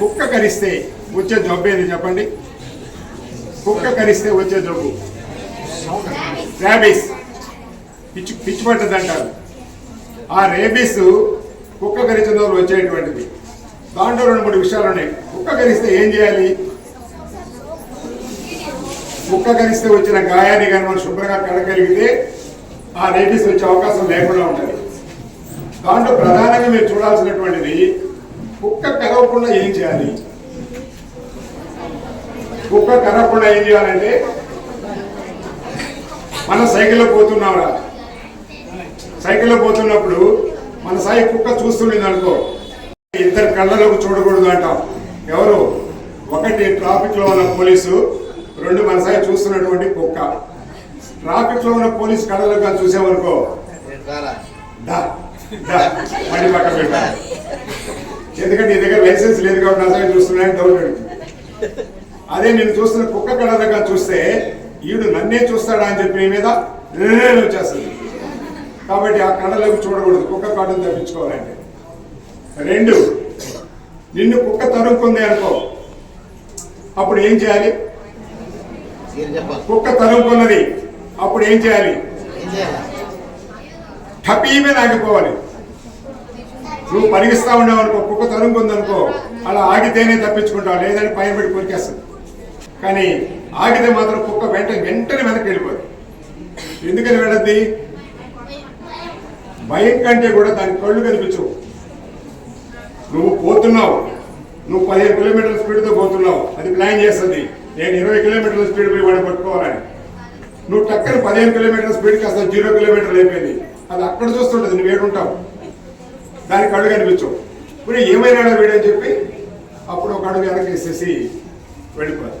కుక్క కరిస్తే వచ్చే జబ్బు ఏది చెప్పండి? కుక్క కరిస్తే వచ్చే జబ్బు. ర్యాబీస్ పిచ్చి పిచ్చి పట్టదు అంటారు. ఆ రేబీస్ కుక్క కరిచిన రోజు వచ్చేటువంటిది. దాంట్లో రెండు మూడు విషయాలు ఉన్నాయి. కుక్క కరిస్తే ఏం చేయాలి? కుక్క కరిస్తే వచ్చిన గాయాన్ని కానీ మనం శుభ్రంగా కడగలిగితే ఆ రేబీస్ వచ్చే అవకాశం లేకుండా ఉంటుంది. దాంట్లో ప్రధానంగా మీరు చూడాల్సినటువంటిది కుక్క కరవకుండా ఏం చేయాలి? కుక్క కరవకుండా ఏం చేయాలంటే మన సైకిల్లో పోతున్నాంరా సైకిల్లో పోతున్నప్పుడు మన సాయి కుక్క చూస్తుండేది అనుకో. ఇద్దరు కళ్ళలోకి చూడకూడదు అంటాం. ఎవరు? ఒకటి ట్రాఫిక్లో ఉన్న పోలీసు రెండు మన సాయి చూస్తున్నటువంటి కుక్క. ట్రాఫిక్లో ఉన్న పోలీసు కళ్ళలోకి కానీ చూసామనుకో. దా. దా. మళ్ళీ పక్కన పెట్టా. ఎందుకంటే నీ దగ్గర లైసెన్స్ లేదు కాబట్టి నా సాయి చూస్తున్నాయని డౌట్ అడుగుతుంది. అదే నేను చూస్తున్న కుక్క కళ్ళగా చూస్తే ఈడు నన్నే చూస్తాడా అని చెప్పి మీద వచ్చేస్తుంది. కాబట్టి ఆ కళ్ళలోకి చూడకూడదు కుక్క కాటును తప్పించుకోవాలంటే. రెండు నిన్ను కుక్క తరుముకుంది అనుకో. అప్పుడు ఏం చేయాలి? కుక్క తరుముకున్నది అప్పుడు ఏం చేయాలి? టపీ మీద ఆగిపోవాలి. నువ్వు పరిగిస్తా ఉన్నావు అనుకో కుక్క తరుముకుంది అనుకో అలా ఆగితేనే తప్పించుకుంటావు లేదని పైన పెట్టి కొరికేస్తుంది. కానీ ఆగితే మాత్రం కుక్క వెంట వెంటనే వెనక్కి వెళ్ళిపోదు. ఎందుకని వెళ్ళద్ది? భయం కంటే కూడా దాని కళ్ళు కనిపించవు. నువ్వు పోతున్నావు. నువ్వు పదిహేను కిలోమీటర్ల స్పీడ్తో పోతున్నావు. అది ప్లాన్ చేస్తుంది. నేను ఇరవై కిలోమీటర్ల స్పీడ్ పోయి వాడిని పట్టుకోవాలని. నువ్వు టక్కన పదిహేను కిలోమీటర్ల స్పీడ్ కాస్త జీరో కిలోమీటర్లు అయిపోయింది. అది అక్కడ చూస్తుంటుంది నువ్వు ఏడుంటావు. దాని కళ్ళు కనిపించవు ఇప్పుడు ఏమైనా వీడని చెప్పి అప్పుడు ఒక అడుగు వెనక్కి వేసేసి వెళ్ళిపోదు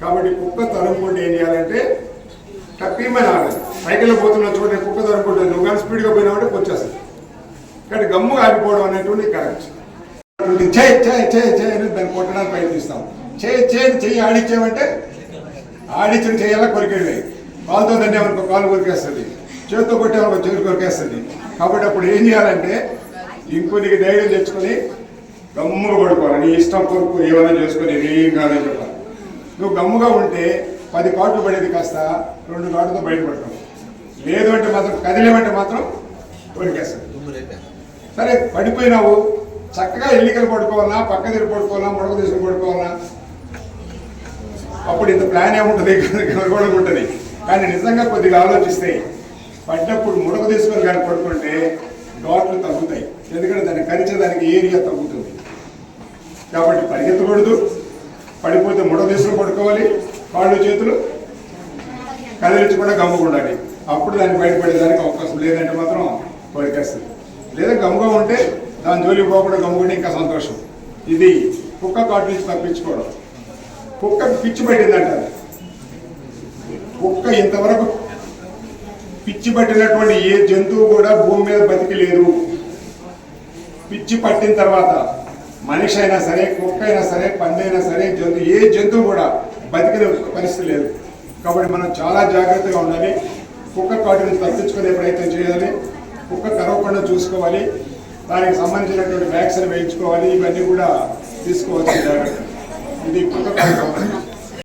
కాబట్టి కుక్క తరుముకుంటే ఏం చేయాలంటే టప్పీమని ఆడాలి సైకిల్లో పోతున్న చోట కుక్క తరుముకుంటే నువ్వు కానీ స్పీడ్గా పోయినావంటే వచ్చేస్తుంది కానీ గమ్ము ఆగిపోవడం అనేటువంటి కరెక్ట్. చే చే చే చే అని దాన్ని కొట్టడానికి ప్రయత్నిస్తాం. చే చే చెయ్యి ఆడిచ్చామంటే ఆడిచ్చిన చేయాలా కొరికెళ్ళి కాలుతో దాన్ని అనుకో కాలు కొరికేస్తుంది. చేతితో కొట్టేవాళ్ళకి చేతి కొరికేస్తుంది. కాబట్టి అప్పుడు ఏం చేయాలంటే ఇంకో నీకు ధైర్యం తెచ్చుకొని గమ్ముగా పడుకోవాలి. నీ ఇష్టం కొరకు ఏమైనా చేసుకొని ఏం కాదని చెప్పాలి నువ్వు గమ్ముగా ఉంటే పది కాట్లు పడేది కాస్త రెండు కాటుతో బయటపడతావు. లేదు అంటే మాత్రం కదిలేమంటే మాత్రం కొరికేస్తుంది సరే పడిపోయినావు. చక్కగా ఎన్నికలు పడుకోవాలా పక్క తిరిగి పడుకోవాలా ముడక తీసుకుని పడుకోవాలా? అప్పుడు ఇంత ప్లాన్ ఏముంటుంది? కూడా ఉంటుంది. కానీ నిజంగా కొద్దిగా ఆలోచిస్తే పడ్డప్పుడు ముడక తీసుకొని కానీ పడుకుంటే ఘాట్లు తగ్గుతాయి. ఎందుకంటే దాన్ని కరిచేదానికి ఏరియా తగ్గుతుంది. కాబట్టి పరిగెత్తకూడదు. పడిపోతే ముడ దిశలు పడుకోవాలి. కాళ్ళు చేతులు కదిలించకుండా గమ్ముకుండాలి ఉండాలి. అప్పుడు దాన్ని బయటపడేదానికి అవకాశం లేదంటే మాత్రం కొరికేస్తుంది లేదా గమ్ముగా ఉంటే దాని జోలికి పోకుండా గమ్ముకుంటే ఇంకా సంతోషం. ఇది కుక్క కాటు నుంచి తప్పించుకోవడం. కుక్క పిచ్చి పట్టిందంట కుక్క ఇంతవరకు పిచ్చి పట్టినటువంటి ఏ జంతువు కూడా భూమి మీద బతికి లేదు పిచ్చి పట్టిన తర్వాత మనిషి అయినా సరే కుక్క అయినా సరే పందైనా సరే జంతువు ఏ జంతువు కూడా బతికిన పరిస్థితి లేదు. కాబట్టి మనం చాలా జాగ్రత్తగా ఉండాలి. కుక్క కాటుని తప్పించుకునే ప్రయత్నం చేయాలి. కుక్క కరవకుండా చూసుకోవాలి. దానికి సంబంధించినటువంటి వ్యాక్సిన్ వేయించుకోవాలి. ఇవన్నీ కూడా తీసుకోవాల్సిన జాగ్రత్త. ఇది కుక్క